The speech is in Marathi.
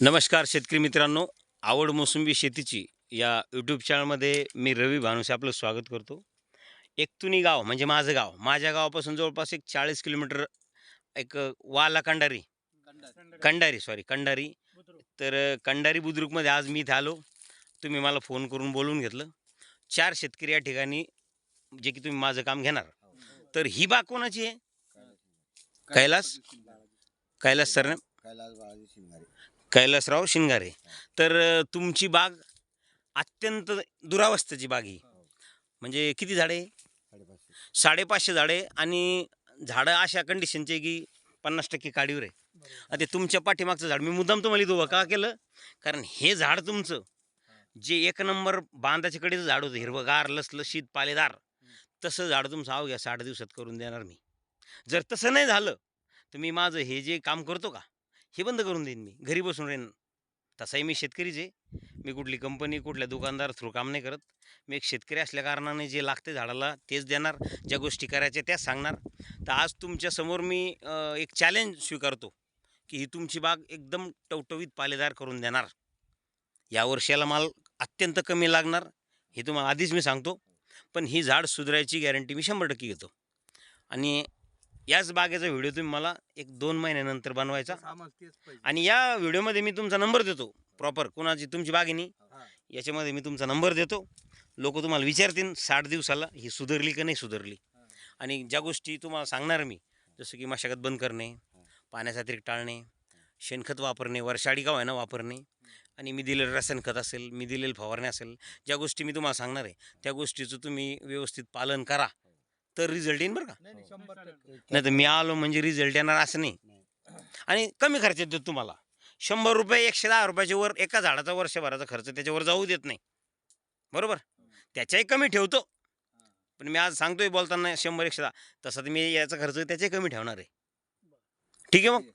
नमस्कार शेतकरी मित्रांनो. आवड मोसंबी शेतीची या यूट्यूब चॅनलमध्ये मी रवी भानुसे आपलं स्वागत करतो. एकतुनी गाव म्हणजे माझं गाव. माझ्या गावापासून जवळपास एक चाळीस किलोमीटर एक वाला कंडारी कंडारी सॉरी कंडारी तर कंडारी बुद्रुकमध्ये आज मी इथे आलो. तुम्ही मला फोन करून बोलवून घेतलं. चार शेतकरी या ठिकाणी जे की तुम्ही माझं काम घेणार. तर ही बाग कोणाची आहे? कैलास कैलास? सर कैलासराव शिंगारे. तर तुमची बाग अत्यंत दुरावस्थेची बाग ही. म्हणजे किती झाडे? साडेपाचशे. झाडे आणि झाडं अशा कंडिशनचे की पन्नास टक्के काडीवर आहे. आता ते तुमच्या पाठीमागचं झाड मी मुद्दाम तुम्हाला इथं का केलं? कारण हे झाड तुमचं जे एक नंबर बांधाच्या कडेचं झाड होतं हिरवगार लसलशीत पालेदार तसं झाड तुमचं अवघ्या साठ दिवसात करून देणार मी. जर तसं नाही झालं तर मी माझं हे जे काम करतो का हे बंद करून देईन मी. घरी बसून राहीन. तसाही मी शेतकरीच आहे. मी कुठली कंपनी कुठल्या दुकानदार थ्रू काम नाही करत. मी एक शेतकरी असल्या कारणाने जे लागते झाडाला तेच देणार ज्या गोष्टी करायच्या त्याच सांगणार. तर आज तुमच्यासमोर मी एक चॅलेंज स्वीकारतो की ही तुमची बाग एकदम टवटवीत पालेदार करून देणार. या वर्षाला माल अत्यंत कमी लागणार हे तुम्हाला आधीच मी सांगतो. पण ही झाड सुधारायची गॅरंटी मी शंभर टक्के घेतो. आणि याच बागेचा व्हिडिओ तुम्ही मला एक दोन महिन्यानंतर बनवायचा. आणि या व्हिडिओमध्ये मी तुमचा नंबर देतो. प्रॉपर कोणाची तुमची बागिनी. याच्यामध्ये मी तुमचा नंबर देतो. लोक तुम्हाला विचारतील साठ दिवसाला ही सुधारली का नाही सुधारली? आणि ज्या गोष्टी तुम्हाला सांगणार मी जसं की मशागत बंद करणे पाण्याचा अतिरिक्त टाळणे शेणखत वापरणे वर्षाडी का ना वापरणे आणि मी दिलेलं रासायन खत असेल मी दिलेलं फवारणे असेल ज्या गोष्टी मी तुम्हाला सांगणार आहे त्या गोष्टीचं तुम्ही व्यवस्थित पालन करा. तर रिझल्ट येईन बरं का? नाही तर मी आलो म्हणजे रिझल्ट येणार असं नाही. आणि कमी खर्च देतो तुम्हाला. शंभर रुपये एकशे दहा रुपयाच्या वर एका झाडाचा वर्षभराचा खर्च त्याच्यावर जाऊ देत नाही. बरोबर? त्याच्याही कमी ठेवतो. पण मी आज सांगतोय बोलताना शंभर एकशे दहा. तसा तर मी याचा खर्च त्याच्याही कमी ठेवणार आहे. ठीक आहे मग?